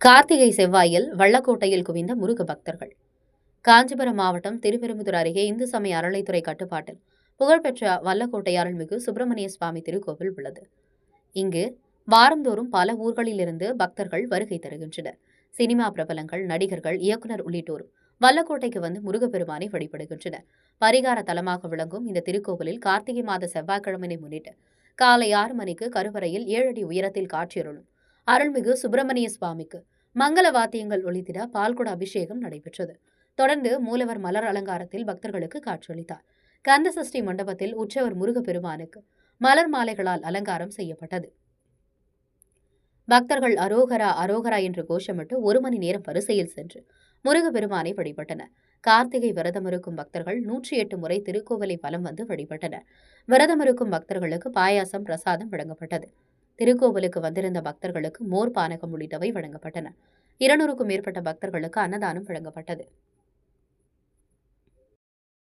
கார்த்திகை செவ்வாயில் வள்ளக்கோட்டையில் குவிந்த முருக பக்தர்கள். காஞ்சிபுரம் மாவட்டம் திருப்பெரும்புதூர் அருகே இந்து சமய அறளைத்துறை கட்டுப்பாட்டில் புகழ்பெற்ற வல்லக்கோட்டை அருள்மிகு சுப்பிரமணிய சுவாமி திருக்கோவில் உள்ளது. இங்கு வாரந்தோறும் பல ஊர்களிலிருந்து பக்தர்கள் வருகை தருகின்றனர். சினிமா பிரபலங்கள் நடிகர்கள் இயக்குனர் உள்ளிட்டோரும் வல்லக்கோட்டைக்கு வந்து முருகப்பெருமானை வழிபடுகின்றனர். பரிகார தலமாக விளங்கும் இந்த திருக்கோவிலில் கார்த்திகை மாத செவ்வாய்க்கிழமையை முன்னிட்டு காலை ஆறு மணிக்கு கருவறையில் ஏழு அடி உயரத்தில் காட்சியருளும் அருள்மிகு சுப்பிரமணிய சுவாமிக்கு. மங்கள வாத்தியங்கள் ஒழித்திட பால்குட அபிஷேகம் நடைபெற்றது. தொடர்ந்து மூலவர் மலர் அலங்காரத்தில் பக்தர்களுக்கு காட்சியளித்தார். கந்த சஷ்டி மண்டபத்தில் உற்சவர் முருகப்பெருமானுக்கு மலர் மாலைகளால் அலங்காரம் செய்யப்பட்டது. பக்தர்கள் அரோகரா அரோகரா என்று கோஷமிட்டு ஒரு மணி நேரம் வரிசையில் சென்று முருகப்பெருமானை வழிபட்டனர். கார்த்திகை விரதமிருக்கும் பக்தர்கள் நூற்றி எட்டு முறை திருக்கோவிலை வலம் வந்து வழிபட்டனர். விரதமிருக்கும் பக்தர்களுக்கு பாயாசம் பிரசாதம் வழங்கப்பட்டது. திருக்கோவிலுக்கு வந்திருந்த பக்தர்களுக்கு மோர் பானகம் உள்ளிட்டவை வழங்கப்பட்டன. இருநூறுக்கும் மேற்பட்ட பக்தர்களுக்கு அன்னதானம் வழங்கப்பட்டது.